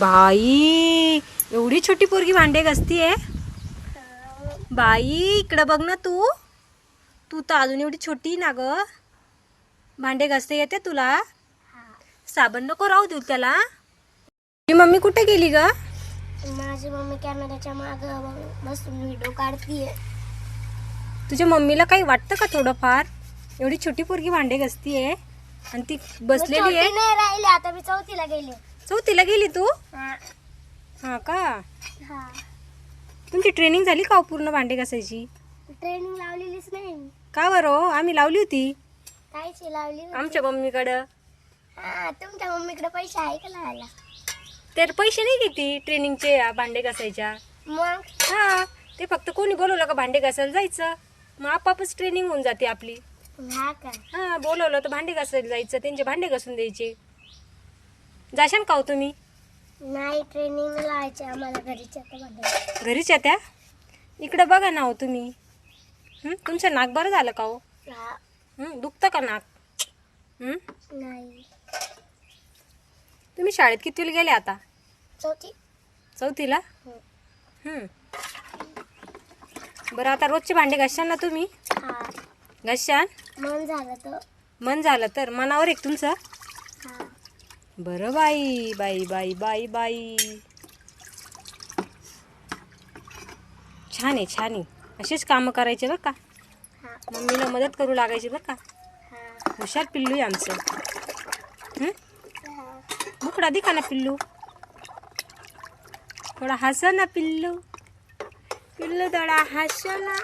बाई एवढी छोटी पोरगी भांडे घासतीये? बाई इकडं बघ ना तू. तू तर अजून एवढी छोटी ना ग. भांडे घासते येते तुला? साबण नको राहू देऊ त्याला. तुझी मम्मी कुठे गेली ग? माझी मम्मी कॅमेऱ्याच्या माग बसून व्हिडिओ काढतीये. तुझ्या मम्मीला काही वाटतं का थोडंफार? एवढी छोटी पोरगी भांडे घासतीये आणि ती बसलेली आहे. नाही राहिले आता मी चौथीला गेले. चौथीला गेली तू? हा. का? हा. तुमची ट्रेनिंग झाली का हो पूर्ण भांडे घासायची? ट्रेनिंग लावलेलीच नाही. मी का बरं हो? आम्ही लावली होती. कायची लावली. आमच्या मम्मीकडं. हा तुमच्या मम्मीकडे पैसे आहे का लावायला? तर पैसे नाही घेते ट्रेनिंगचे भांडे घासायच्या. मग? हा ते फक्त कोणी बोलवलं का भांडे घासायला जायचं? मग आपापच ट्रेनिंग होऊन जाते आपली. हा का? हा बोलवलं तर भांडे घासायला जायचं त्यांचे भांडे घासून द्यायचे. जाशान का हो तुम्ही? नाही ट्रेनिंग लावायची आम्हाला घरीच आता बघायला घरीच त्या? इकडं बघा ना हो तुम्ही. हं? तुमचं नाक बरं झालं का हो? हा. हं? दुखतं का नाक? हं? नाही. तुम्ही शाळेत कितीला गेले आता? चौथी. चौथीला? हो. हं. बरं आता रोजचे भांडे घासशाल ना तुम्ही? हा. घासशाल? मन झालं तर. मन झालं तर? मनावर एक तुमचं? बरं बाई बाई बाई बाई बाई. छान आहे छान आहे. असेच कामं करायचे बरं का? मम्मीला मदत करू लागायची बरं का? हुशार पिल्लू आहे आमचं. मुकडा दिखा ना पिल्लू. थोडा हस ना पिल्लू. पिल्लू थोडा हस ना.